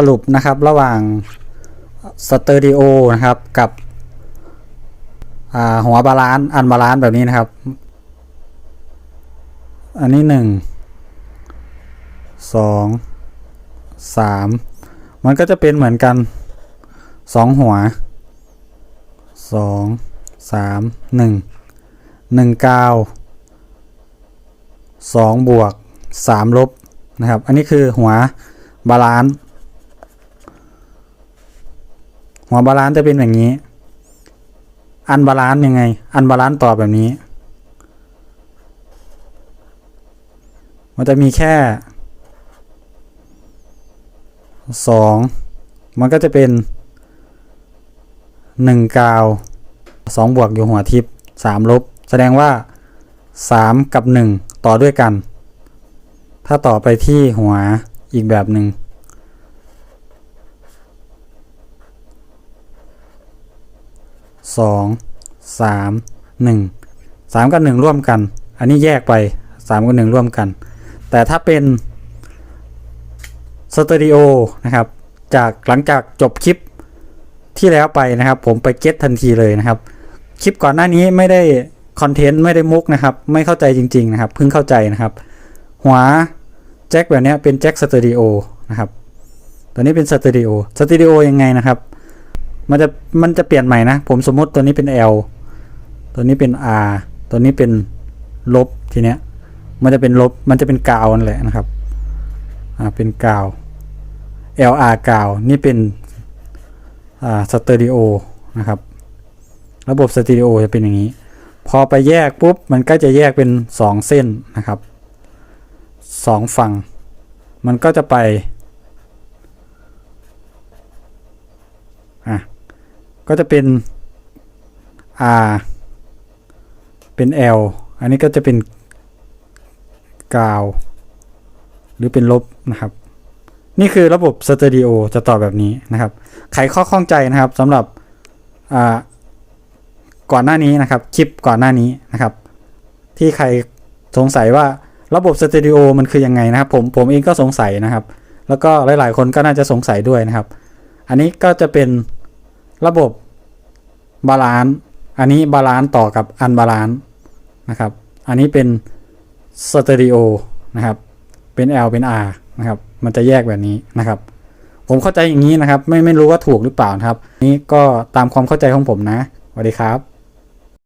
สรุปนะครับระหว่างสเตอริโอนะครับกับหัวบาลานซ์อันบาลานซ์แบบนี้นะครับ อันนี้หนึ่งสองสามมันก็จะเป็นเหมือนกันสองหัวสองสามหนึ่งหนึ่งกาวสองบวกสามลบนะครับ อันนี้คือหัวบาลานซ์ หัวบาลานซ์จะเป็นอย่างนี้ อันบาลานซ์ยังไง อันบาลานซ์ต่อแบบนี้ มันจะมีแค่สองมันก็จะเป็นหนึ่งกาวสองบวกอยู่หัวทิพย์สามลบ แสดงว่าสามกับหนึ่งต่อด้วยกัน ถ้าต่อไปที่หัวอีกแบบหนึ่ง สองสามหนึ่งสามกับหนึ่งร่วมกัน อันนี้แยกไปสามกับหนึ่งร่วมกัน แต่ถ้าเป็นสตอริโอนะครับ จากหลังจากจบคลิปที่แล้วไปนะครับ ผมไปเก็ตทันทีเลยนะครับ คลิปก่อนหน้านี้ไม่ได้คอนเทนต์ไม่ได้มุกนะครับ ไม่เข้าใจจริง ๆ นะครับ เพิ่งเข้าใจนะครับ หัวแจ็คแบบนี้เป็นแจ็คสตอริโอนะครับ ตัวนี้เป็นสตอริโอสตอริโอยังไงนะครับ มันจะมันจะเปลี่ยนใหม่นะ ผมสมมติตัวนี้เป็น L ตัวนี้เป็น R ตัวนี้เป็นลบทีเนี้ย มันจะเป็นลบ มันจะเป็นกาวนั่นแหละนะครับ อ่า เป็นกาว LR กาว นี่เป็น อ่า สเตอริโอนะครับ ระบบสเตอริโอจะเป็นอย่างนี้ พอไปแยกปุ๊บ มันก็จะแยกเป็นสองเส้นนะครับสองฝั่ง มันก็จะไป อะ ก็จะเป็น R เป็น L อันนี้ก็จะเป็นกาว หรือเป็นลบนะครับ นี่คือระบบสเตอริโอจะต่อแบบนี้นะครับไขข้อข้องใจนะครับสำหรับก่อนหน้านี้นะครับ คลิปก่อนหน้านี้นะครับ ที่ใครสงสัยว่าระบบสเตอริโอมันคือยังไงนะครับผมผมเองก็สงสัยนะครับ แล้วก็หลาย ๆ คนก็น่าจะสงสัยด้วยนะครับ อันนี้ก็จะเป็น ระบบบาลานซ์อันนี้บาลานซ์ต่อกับอันบาลานซ์นะครับ อันนี้เป็นสเตอริโอนะครับ เป็น L เป็น R นะครับ มันจะแยกแบบนี้นะครับ ผมเข้าใจอย่างนี้นะครับ ไม่ไม่รู้ว่าถูกหรือเปล่านะครับ นี่ก็ตามความเข้าใจของผมนะสวัสดีครับ